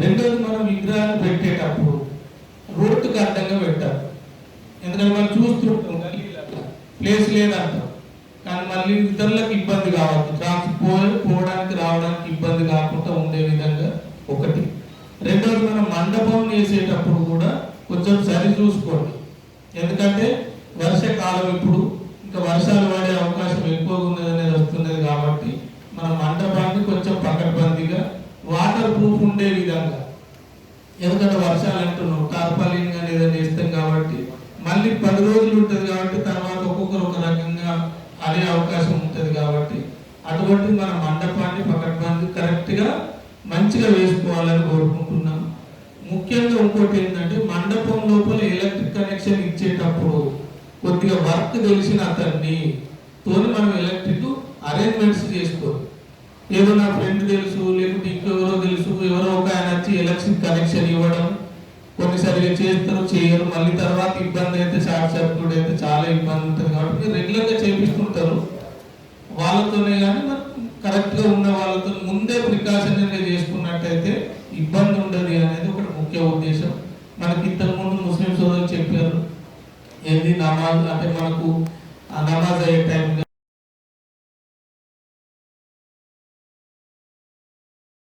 రెండోది మనం విగ్రహాన్ని పెట్టేటప్పుడు రోడ్డుకు అడ్డంగా పెట్టాలి. ఎందుకంటే మనం చూస్తుంటాం గల్లీలలో ప్లేస్ లేదంటాం. కానీ మళ్ళీ ఇతరులకు ఇబ్బంది కావద్దు. ట్రాన్స్ పోవడానికి రావడానికి ఇబ్బంది కాకుండా ఉండే విధంగా ఒకటి. రెండోది మనం మండపం వేసేటప్పుడు కూడా కొంచెం సరి చూసుకోండి. ఎందుకంటే వర్షకాలం ఇప్పుడు ఇంకా వర్షాలు పడే అవకాశం ఎక్కువగా ఉంది అనేది వస్తున్నది కాబట్టి మన మండపాన్ని కొంచెం పకడ్బందీగా వాటర్ ప్రూఫ్ ఉండే విధంగా. ఎందుకంటే వర్షాలు అంటున్నాం టార్పాలిన్ కానీ ఏదైనా ఇస్తాం కాబట్టి మళ్ళీ పది రోజులు ఉంటుంది కాబట్టి తర్వాత ఒక్కొక్కరు ఒక రకంగా అదే అవకాశం ఉంటుంది కాబట్టి అటువంటి మన మండపాన్ని పకడ్బందీ కరెక్ట్గా మంచిగా వేసుకోవాలని కోరుకుంటున్నాం. ముఖ్యంగా ఇంకోటి ఏంటంటే మండపం లోపల ఎలక్ట్రిక్ కనెక్షన్ ఇచ్చేటప్పుడు కొద్దిగా వర్క్ తెలిసిన అతన్ని తోని మనం ఎలక్ట్రిక్ అరేంజ్మెంట్స్ చేసుకోవాలి. ఏదో నా ఫ్రెండ్ తెలుసు లేదు పరీక్షలు ఇవ్వడం కొన్నిసార్లు చేస్తారు? చేయరు. మళ్ళీ తర్వాత ఇబ్బంది అయితే షార్ట్ సర్క్యూట్ అయితే చాలా ఇబ్బంది ఉంటుంది కాబట్టి రెగ్యులర్గా చేపిస్తుంటారు. వాళ్ళతోనే కానీ కరెక్ట్గా ఉన్న వాళ్ళతో ముందే ప్రికాషనరీగా చేసుకున్నట్టయితే ఇబ్బంది ఉండదు అనేది ఒకటి ముఖ్య ఉద్దేశం. మనకి ఇంతకుముందు ముస్లిం సోదరులు చెప్పారు. ఏంది? నమాజ్ అంటే మనకు ఆ నమాజ్ అయ్యే టైం